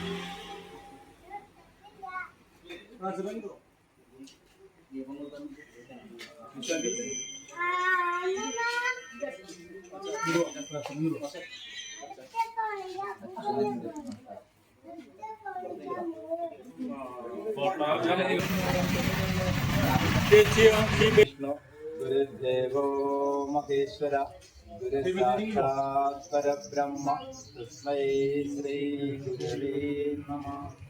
Yeah. गुरुदेवो Maheshwar गुरुसाक्षात् परब्रह्म तस्मै श्रीगुरवे नमः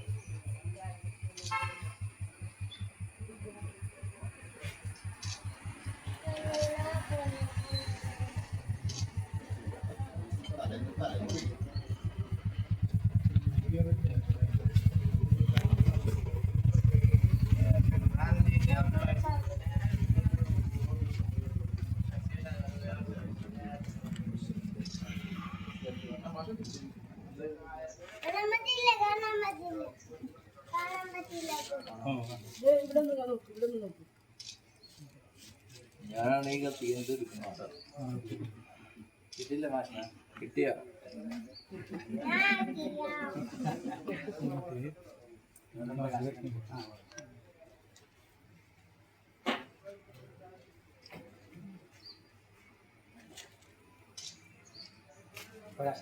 ഞാനാണെങ്കിൽ എടുക്കുന്നു കിട്ടില്ല മാഷ. കിട്ടിയ? ആളുകളിൽ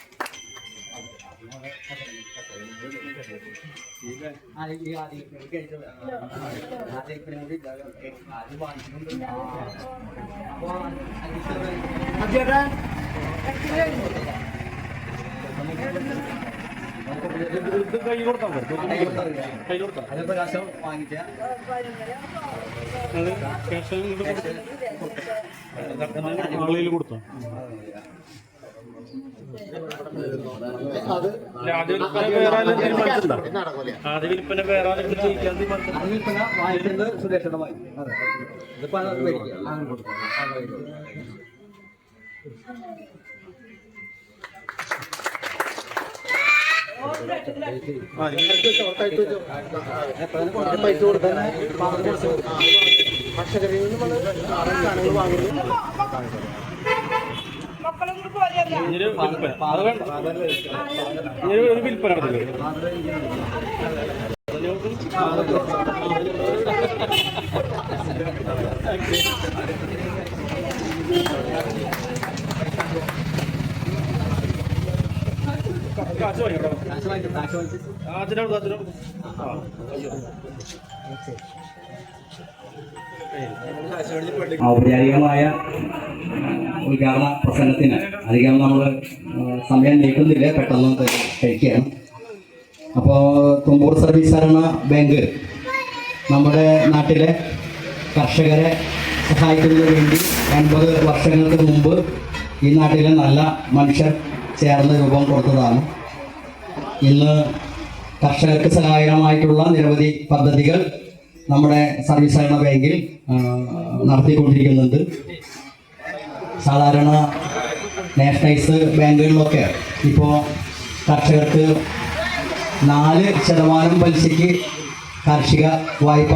സുരേഷയുടെ കൊടുത്താൽ അതെ ഇതിപ്പോ അത് മേടിക്കുക അങ്ങനെ കൊടുക്കും അത് മേടിക്കും. പൈസ കൊടുത്താൽ കർഷകരിൽ നിന്ന് നമ്മൾ സാധനങ്ങൾ വാങ്ങുന്നു ഇനിയൊരു വിൽപ്പന അത് വേണ്ട ഇനിയൊരു ഒരു വിൽപ്പന. നടത്തില്ലേ കാശ് വാങ്ങിട്ടോ കാശ് വാങ്ങിക്കും കാശ് വാങ്ങിച്ച് അതിനോട് അതിനോട് ആ അയ്യോ ഔപചാരികമായ ഉദ്ഘാടന പ്രസംഗത്തിന്. അധികം നമ്മൾ സമയം നീക്കുന്നില്ല പെട്ടെന്ന് കഴിക്കുകയാണ് അപ്പോൾ തുമ്പൂർ സർവീസ് സഹകരണ ബാങ്ക് നമ്മുടെ നാട്ടിലെ കർഷകരെ സഹായിക്കുന്നതിന് വേണ്ടി എൺപത് വർഷങ്ങൾക്ക് മുമ്പ് ഈ നാട്ടിലെ നല്ല മനുഷ്യർ ചേർന്ന് രൂപം കൊടുത്തതാണ്. ഇന്ന് കർഷകർക്ക് സഹായകരമായിട്ടുള്ള നിരവധി പദ്ധതികൾ നമ്മുടെ സർവീസ് സഹകരണ ബാങ്കിൽ നടത്തിക്കൊണ്ടിരിക്കുന്നുണ്ട്. സാധാരണ നാഷണലൈസ് ബാങ്കുകളിലൊക്കെ ഇപ്പോൾ കർഷകർക്ക് നാല് ശതമാനം പലിശയ്ക്ക് കാർഷിക വായ്പ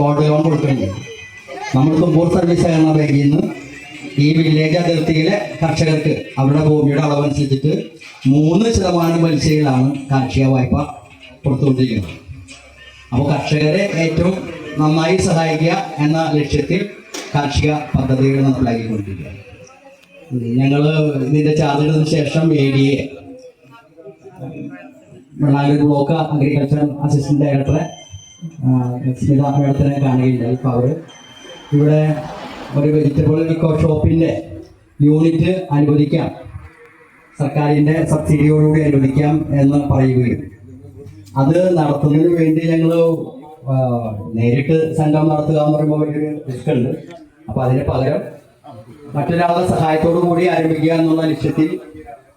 ഗോൾഡ് ലോൺ കൊടുക്കുന്നുണ്ട്. നമ്മൾ തുമ്പൂർ സർവീസ് സഹകരണ ബാങ്കിൽ നിന്ന് ഈ വില്ലേജ് അതിർത്തിയിലെ കർഷകർക്ക് അവരുടെ ഭൂമിയുടെ അളവനുസരിച്ചിട്ട് മൂന്ന് ശതമാനം പലിശയിലാണ് കാർഷിക വായ്പ കൊടുത്തുകൊണ്ടിരിക്കുന്നത്. അപ്പോൾ കർഷകരെ ഏറ്റവും നന്നായി സഹായിക്കുക എന്ന ലക്ഷ്യത്തിൽ കാർഷിക പദ്ധതികൾ നടപ്പിലാക്കിക്കൊണ്ടിരിക്കുകയാണ്. ഞങ്ങൾ ഇതിന്റെ ചാർജുകൾക്ക് ശേഷം A D A Vellangal block agriculture assistant ഡയറക്ടറെ സ്മിത മേഡത്തിനെ കാണുകയുണ്ടായി. അപ്പോൾ അവർ ഇവിടെ ഒരു വെജിറ്റബിൾ ഇക്കോ ഷോപ്പിന്റെ യൂണിറ്റ് അനുവദിക്കാം. സർക്കാരിന്റെ സബ്സിഡിയോടുകൂടി അനുവദിക്കാം എന്ന് പറയുകയും. അത് നടത്തുന്നതിന് വേണ്ടി ഞങ്ങൾ നേരിട്ട് സംഘം നടത്തുക എന്ന് പറയുമ്പോൾ വലിയൊരു റിസ്ക് ഉണ്ട്. അപ്പൊ അതിന് പകരം മറ്റൊരാളുടെ സഹായത്തോടു കൂടി ആരംഭിക്കുക എന്നുള്ള ലക്ഷ്യത്തിൽ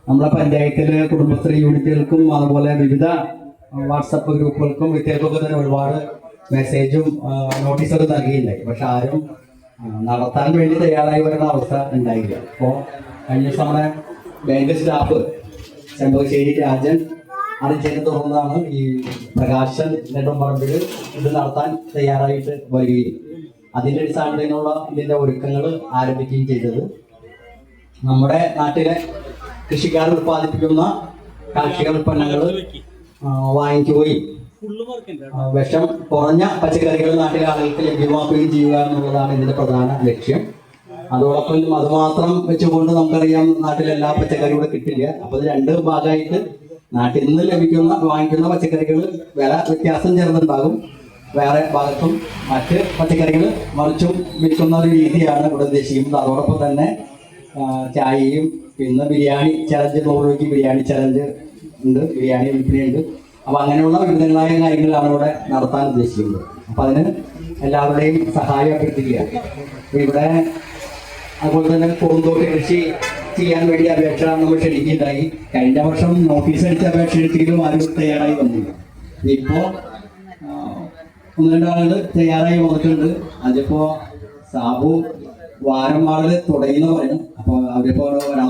നമ്മുടെ പഞ്ചായത്തിലെ കുടുംബശ്രീ യൂണിറ്റുകൾക്കും അതുപോലെ വിവിധ വാട്സപ്പ് ഗ്രൂപ്പുകൾക്കും വ്യക്തികൾക്കൊക്കെ തന്നെ ഒരുപാട് മെസ്സേജും നോട്ടീസൊക്കെ നൽകിയിട്ടുണ്ടായി പക്ഷെ ആരും നടത്താൻ വേണ്ടി തയ്യാറായി വരുന്ന അവസ്ഥ ഉണ്ടായില്ല. അപ്പോൾ കഴിഞ്ഞ ദിവസം നമ്മുടെ ബാങ്ക് സ്റ്റാഫ് ചെമ്പകശ്ശേരി രാജൻ അറിയിച്ചതിനെ തുടർന്നാണ് ഈ പ്രകാശൻ നെടുമ്പറമ്പിൽ ഇത് നടത്താൻ തയ്യാറായിട്ട് വരികയും അതിന്റെ അടിസ്ഥാനത്തിനുള്ള ഇതിന്റെ ഒരുക്കങ്ങൾ ആരംഭിക്കുകയും ചെയ്തത്. നമ്മുടെ നാട്ടിലെ കൃഷിക്കാർ ഉത്പാദിപ്പിക്കുന്ന കാർഷിക ഉൽപ്പന്നങ്ങൾ വാങ്ങിക്കുകയും വിഷം കുറഞ്ഞ പച്ചക്കറികൾ നാട്ടിലെ ആളുകൾക്ക് ലഭ്യമാക്കുകയും ചെയ്യുക എന്നുള്ളതാണ് ഇതിന്റെ പ്രധാന ലക്ഷ്യം. അതോടൊപ്പം അത് മാത്രം വെച്ചുകൊണ്ട് നമുക്കറിയാം നാട്ടിലെല്ലാ പച്ചക്കറിയും കൂടെ കിട്ടില്ല. അപ്പൊ ഇത് രണ്ട് ഭാഗമായിട്ട് നാട്ടിൽ നിന്ന് ലഭിക്കുന്ന വാങ്ങിക്കുന്ന പച്ചക്കറികൾ വില വ്യത്യാസം ചേർന്നുണ്ടാകും വേറെ ഭാഗത്തും മറ്റ് പച്ചക്കറികൾ മറിച്ചും വിൽക്കുന്ന ഒരു രീതിയാണ് ഇവിടെ ഉദ്ദേശിക്കുന്നത്. അതോടൊപ്പം തന്നെ ചായയും പിന്നെ ബിരിയാണി ചലഞ്ച് നൂറ് രൂപയ്ക്ക് ബിരിയാണി ചലഞ്ച് ഉണ്ട് ബിരിയാണി വിൽപ്പനയുണ്ട്. അപ്പൊ അങ്ങനെയുള്ള വിവിധങ്ങളായ കാര്യങ്ങളാണ് ഇവിടെ നടത്താൻ ഉദ്ദേശിക്കുന്നത്. അപ്പൊ അതിന് എല്ലാവരുടെയും സഹായം അഭ്യർത്ഥിക്കുക. ഇവിടെ അതുപോലെ തന്നെ പൂന്തോട്ട കൃഷി ചെയ്യാൻ വേണ്ടി അപേക്ഷ നമ്മൾ ക്ഷണിക്കുകയുണ്ടായി കഴിഞ്ഞ വർഷം നോട്ടീസ് അടിച്ച അപേക്ഷ എടുത്തിട്ടും ആരും തയ്യാറായി വന്നില്ല. ഇപ്പോ ഒന്ന് രണ്ടാളുകൾ തയ്യാറായി വന്നിട്ടുണ്ട്. അതിപ്പോ സാബു വാരം വാറൽ തുടങ്ങി എന്ന് പറയുന്നു അപ്പൊ അവരിപ്പോ വരാൻ